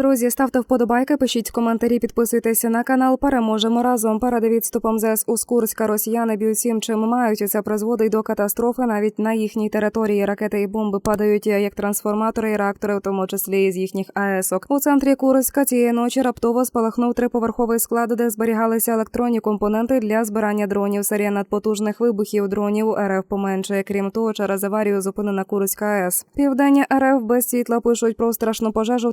Друзі, ставте вподобайки, пишіть коментарі, підписуйтеся на канал. Переможемо разом. Перед відступом ЗСУ з Курська росіяни б'ють всім, чим мають. І Це призводить до катастрофи навіть на їхній території. Ракети і бомби падають як трансформатори і реактори, в тому числі і з їхніх АЕСок. У центрі Курська цієї ночі раптово спалахнув триповерховий склад, де зберігалися електронні компоненти для збирання дронів. Серія надпотужних вибухів дронів РФ поменшує. Крім того, через аварію зупинена Курська АЕС. Південня РФ без світла пишуть про страшну пожежу в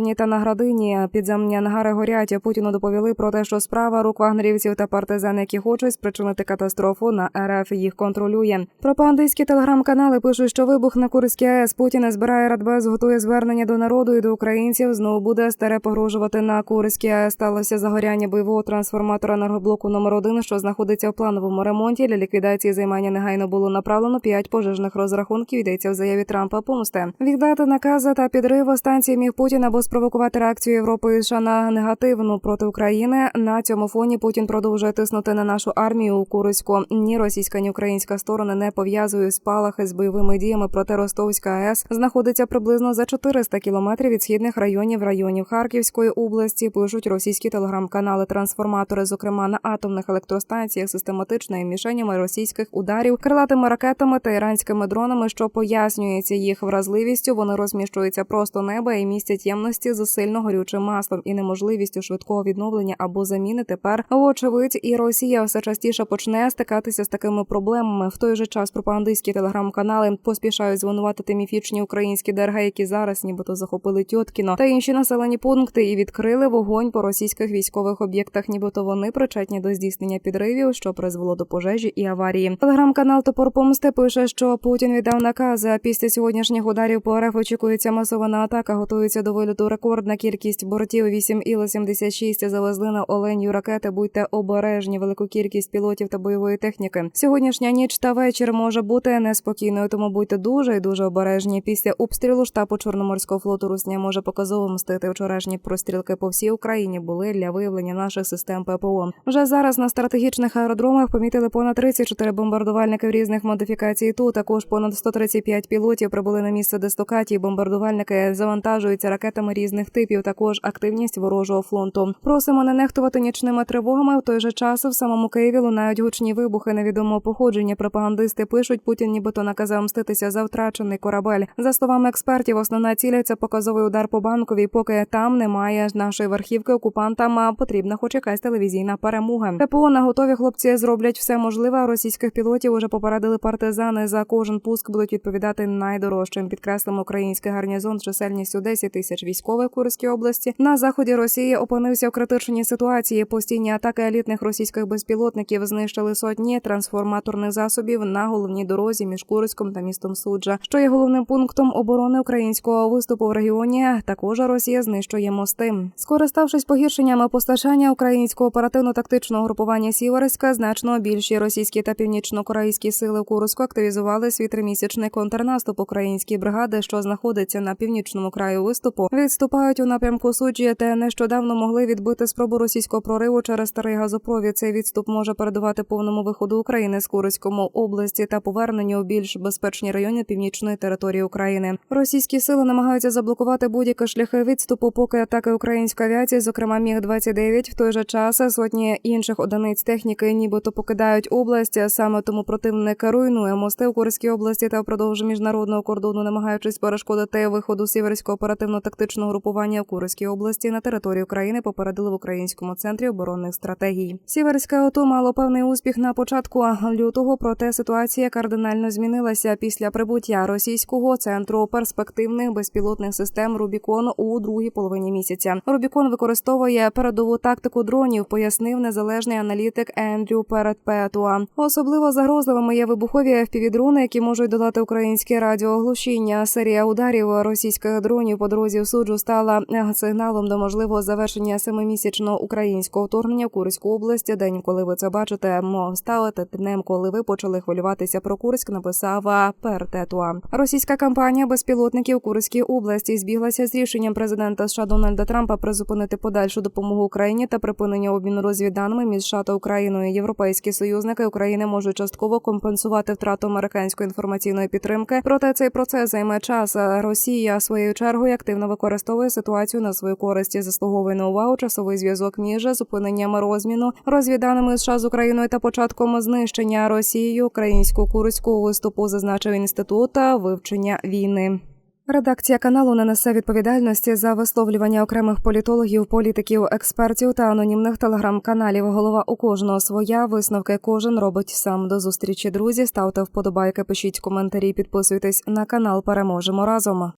трансформаторній та наградині. Підземні ангари горять. Путіну доповіли про те, що справа рук вагнерівців та партизан, які хочуть спричинити катастрофу на РФ, їх контролює. Пропагандистські телеграм-канали пишуть, що вибух на Курській АЕС Путін збирає Радбез, готує звернення до народу і до українців. Знову буде старе погрожувати на Курській АЕС. Сталося загоряння бойового трансформатора енергоблоку номер 1 що знаходиться в плановому ремонті. Для ліквідації займання негайно було направлено п'ять пожежних розрахунків. Йдеться в заяві Трампа помсти. Віддати накази та підрив станції міг Путін або спровокувати реакцію Європи і США на негативну проти України. На цьому фоні Путін продовжує тиснути на нашу армію у Курську. Ні російська, ні українська сторони не пов'язують спалахи з бойовими діями проти Ростовська АЕС. Знаходиться приблизно за 400 кілометрів від східних районів районів Харківської області. Пишуть російські телеграм-канали трансформатори, зокрема на атомних електростанціях, систематичними мішенями російських ударів, крилатими ракетами та іранськими дронами, що пояснюється їх вразливістю. Вони розміщуються просто неба і містять ємності з сильно горючим маслом і неможливістю швидкого відновлення або заміни. Тепер вочевидь, і Росія все частіше почне стикатися з такими проблемами. В той же час пропагандистські телеграм-канали поспішають звинуватити міфічні українські ДРГ, які зараз нібито захопили Тьоткіно та інші населені пункти і відкрили вогонь по російських військових об'єктах. Нібито вони причетні до здійснення підривів, що призвело до пожежі і аварії. Телеграм-канал Топор Помсти пише, що Путін віддав наказ. а Після сьогоднішніх ударів по РФ очікується масована атака. Готується до виліту рекордна кількість бортів. 8 іл 76 завезли на Оленю ракети. Будьте обережні. Велику кількість пілотів та бойової техніки. Сьогоднішня ніч та вечір може бути неспокійною, тому будьте дуже і дуже обережні. Після обстрілу штабу Чорноморського флоту Русня може показово мстити. Вчорашні прострілки по всій Україні були для виявлення наших систем ППО. Вже зараз на стратегічних аеродромах помітили понад 34 бомбардувальники в різних модифікацій. Тут також понад 135 пілотів прибули на місце дислокації. Бомбардувальники завантажуються ракетами різних типів. Також активність ворожого фронту. Просимо не нехтувати нічними тривогами. В той же час в самому Києві лунають гучні вибухи невідомого походження. Пропагандисти пишуть, Путін нібито наказав мститися за втрачений корабель. За словами експертів, основна ціль це показовий удар по банковій. Поки там немає нашої верхівки окупантам, а потрібна хоч якась телевізійна перемога. ППО на готові хлопці зроблять все можливе. Російських пілотів уже попередили партизани. За кожен пуск будуть відповідати найдорожчим. Підкреслимо український гарнізон з чисельністю 10 тисяч військових в Курській області. На заході Росії опинився в критичній ситуації. Постійні атаки елітних російських безпілотників знищили сотні трансформаторних засобів на головній дорозі між Курськом та містом Суджа, що є головним пунктом оборони українського виступу в регіоні. Також Росія знищує мости. Скориставшись погіршеннями постачання українського оперативно-тактичного групування Сіверська, значно більші російські та північно-корейські сили в Курську активізували свій тримісячний контрнаступ української бригади, що знаходиться на північному краю виступу. Відступають у напрямку Суджі, де нещодавно могли відбити спробу російського прориву через старий газопровід. Цей відступ може передувати повному виходу України з Курському області та поверненню у більш безпечні райони північної території України. Російські сили намагаються заблокувати будь-які шляхи відступу, поки атаки української авіації, зокрема міг 29 в той же час сотні інших одиниць техніки, нібито покидають область. Саме тому противник руйнує мости у Курській області та впродовж міжнародного кордону, намагаючись перешкодити виходу сіверського оперативно-тактичного групування в Курській області на території України. Попередили в українському центрі оборонних стратегій. Сіверське АТО мало певний успіх на початку лютого, проте ситуація кардинально змінилася після прибуття російського центру перспективних безпілотних систем Рубікон у другій половині місяця. Рубікон використовує передову тактику дронів, пояснив незалежний аналітик Ендрю Передпетуа. Особливо загрозливими є вибухові FPV-дрони, які можуть долати українське радіоглушіння. Серія ударів російських дронів по дорозі в суджу стала сигналом до можливого завершення семимісячного українського вторгнення в Курську область. День, коли ви це бачите, мов ставити днем, коли ви почали хвилюватися про Курськ, написав Перететуа. Російська кампанія безпілотників у Курській області збіглася з рішенням президента США Дональда Трампа призупинити подальшу допомогу Україні та припинення обміну розвідданими між США та Україною. Європейські союзники України можуть частково компенсувати втрату американської інформаційної підтримки. Проте цей процес займе час. Росія своєю чергою активно використовує використовує ситуацію на свою користь заслуговує на увагу часовий зв'язок між зупиненням розміну, розвіданими США з Україною та початком знищення Росією українсько-курського виступу, зазначив інститут вивчення війни. Редакція каналу не несе відповідальності за висловлювання окремих політологів, політиків, експертів та анонімних телеграм-каналів. Голова у кожного своя висновки кожен робить сам. До зустрічі, друзі. Ставте вподобайки, пишіть коментарі, підписуйтесь на канал. Переможемо разом.